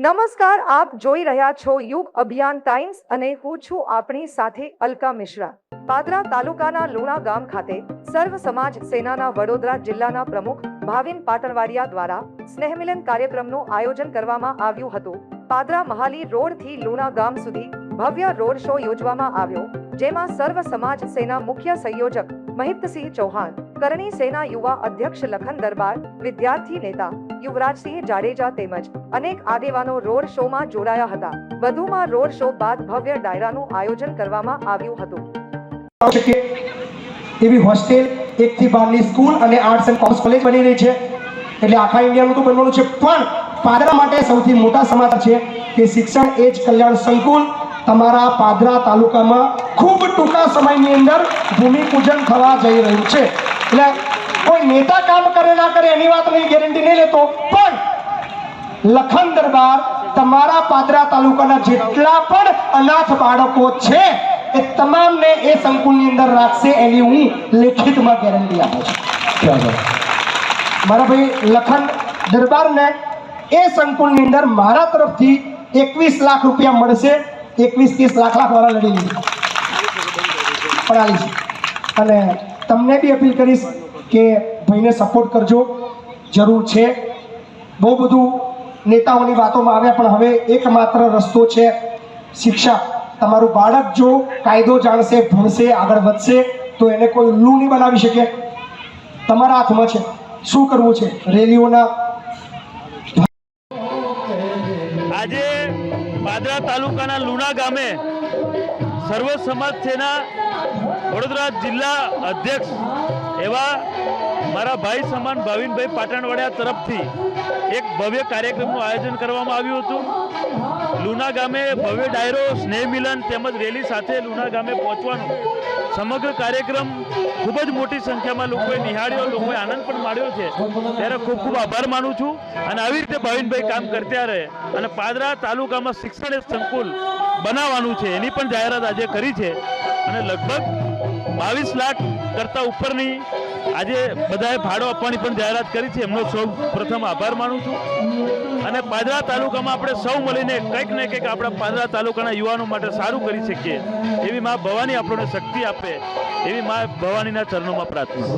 નમસ્કાર, આપ જોઈ રહ્યા છો યુગ અભિયાન ટાઈમ્સ અને હું છું આપણી સાથે અલકા મિશ્રા. પાદરા તાલુકાના લુણા ગામ ખાતે સર્વ સમાજ સેનાના વડોદરા જિલ્લાના પ્રમુખ ભાવિન પાટણવાડિયા દ્વારા સ્નેહમિલન કાર્યક્રમનું આયોજન કરવામાં આવ્યું હતું. પાદરા મહાલી રોડથી લુણા ગામ સુધી ભવ્ય રોડ શો યોજવામાં આવ્યો, જેમાં સર્વ સમાજ સેના મુખ્ય સંયોજક મહિતસિંહ ચૌહાણ કરણી સેના યુવા અધ્યક્ષ લખન દરબાર, વિદ્યાર્થી નેતા યુવરાજસિંહ જાડેજા તેમજ અનેક આગેવાનો રોડ શોમાં જોડાયા હતા. વધુમાં રોડ શો બાદ ભવ્ય ડાયરાનું આયોજન કરવામાં આવ્યું હતું. એવી હોસ્ટેલ એકથી બારની સ્કૂલ અને આર્ટ્સ એન્ડ કોમર્સ કોલેજ બની રહી છે. એટલે આખા ઇન્ડિયાનું તો બનવાનું છે. પણ પાદરા માટે સૌથી મોટા સમાચાર છે કે શિક્ષણ એ જ કલ્યાણ સંકુલ તમારા પાદરા તાલુકામાં ખૂબ ટૂંકા સમયની અંદર ભૂમિપૂજન થવા જઈ રહ્યું છે. એટલે કોઈ નેતા કામ કરે ના કરે એની વાત નહીં ગેરંટી નહીં લેતો. પણ લખન દરબાર તમારા પાદરા તાલુકાના જેટલા પણ અનાથ બાળકો છે એ તમામને એ સંકુલની અંદર રાખશે એની હું લેખિતમાં ગેરંટી આપું છું. મારા ભાઈ લખન દરબારને એ સંકુલની અંદર મારા તરફથી એકવીસ લાખ રૂપિયા મળશે. એકવીસ ત્રીસ લાખ લાખ વાળા લડી લીધી. પડાવી છે. અને તમને બી અપીલ કરીશ કે ભાઈને સપોર્ટ કરજો, જરૂર છે. બહુ બધું નેતાઓની વાતોમાં આવ્યા, પણ હવે એકમાત્ર રસ્તો છે શિક્ષા. તમારું બાળક જો કાયદો જાણશે, ભણશે, આગળ વધશે, તો એને કોઈ ઉલ્લુ નહીં બનાવી શકે. તમારા હાથમાં છે. શું કરવું છે? રેલીઓના આજે પાદરા તાલુકાના લુણા ગામે સર્વ સમાજ સેના વડોદરા જિલ્લા અધ્યક્ષ એવા મારા ભાઈ સમાન ભાવિનભાઈ પાટણવાડિયા તરફથી એક ભવ્ય કાર્યક્રમનું આયોજન કરવામાં આવ્યું હતું. લુના ગામે ભવ્ય ડાયરો, સ્નેહ મિલન તેમજ રેલી સાથે લુના ગામે પહોંચવાનો સમગ્ર કાર્યક્રમ ખૂબ જ મોટી સંખ્યામાં લોકોએ નિહાળ્યો, લોકોએ આનંદ પણ માણ્યો છે. ત્યારે ખૂબ ખૂબ આભાર માનું છું અને આવી રીતે ભાવિનભાઈ કામ કરતા રહે અને પાદરા તાલુકામાં શિક્ષણ સંકુલ બનાવવાનું છે, એની પણ જાહેરાત આજે કરી છે. અને લગભગ બાવીસ લાખ કરતાં ઉપરની આજે બધાએ ભાડો આપવાની પણ જાહેરાત કરી છે. એમનો સૌ પ્રથમ આભાર માનું છું. અને પાદરા તાલુકામાં આપણે સૌ મળીને કંઈક ને કંઈક આપણા પાદરા તાલુકાના યુવાનો માટે સારું કરી શકીએ. એવી મા ભવાની આપણને શક્તિ આપે. એવી મા ભવાનીના ચરણોમાં પ્રાર્થના.